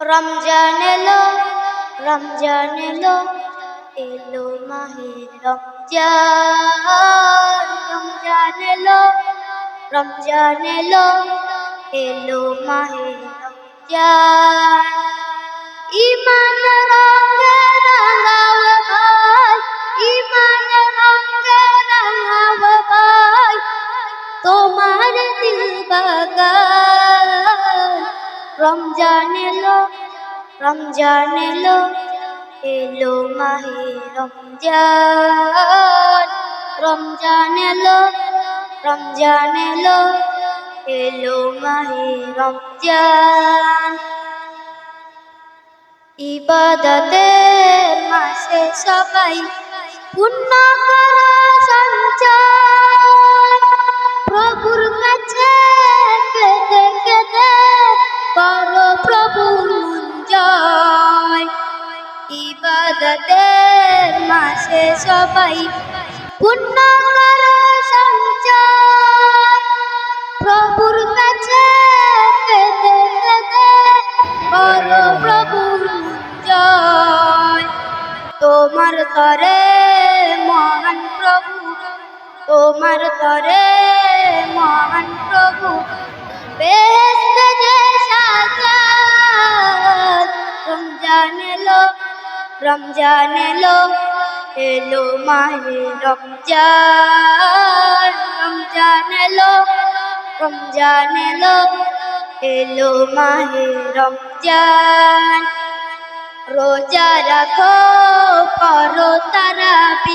রমজান এলো রমজান এলো এলো মাহে রমজান রমজান এলো রমজান এলো এলো মাহে রমজান। ইমান রঙে রাঙাও ভাই ইমান রঙে রাঙাও ভাই তোমার দিল বাগান রমজান এলো রমজান এলো এলো মাহে রমজান। রমজান এলো রমজান এলো এলো মাহে রমজান। ইবাদতের মাসে সবাই পুণ্য ইবাদতের মাসে সবাই পুণ্য করো প্রভুর কাছে কেঁদে কেঁদে করো প্রভুর তোমার তরে মহান প্রভু, তোমার তরে রমজান এলো এলো মাহে রমজান রমজান এলো রমজান এলো এলো মাহে রমজান। রোজা রাখো করো তারাবি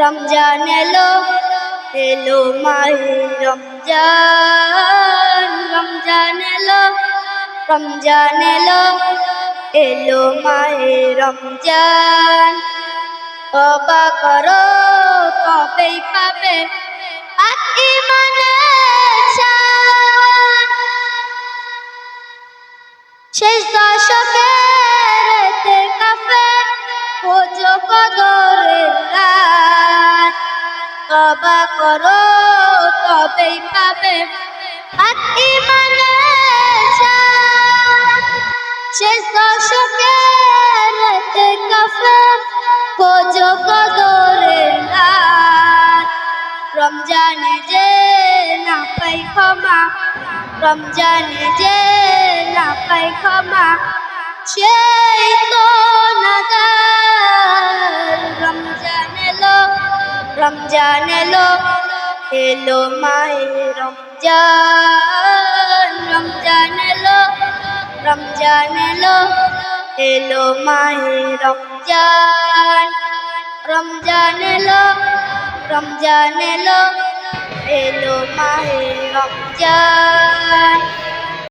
রমজান এলো এলো মাহে রমজান রমজান এলো রমজান এলো এলো মাহে রমজান। তবা করো, তবেই পাবে শেষ দশকের কাফে খোঁজো কদরের রাত তবা করো, তবেই পাবে। শেষ রমজানে যে না পাই ক্ষমা, রমজানে যে না পাই ক্ষমা, সেই তো নাদার রমজান এলো। রমজান এলো এলো মায়ে রমজান রমজান এলো রমজান এলো এলো মাহে রমজান রমজান এলো রমজান এলো এলো মাহে রমজান।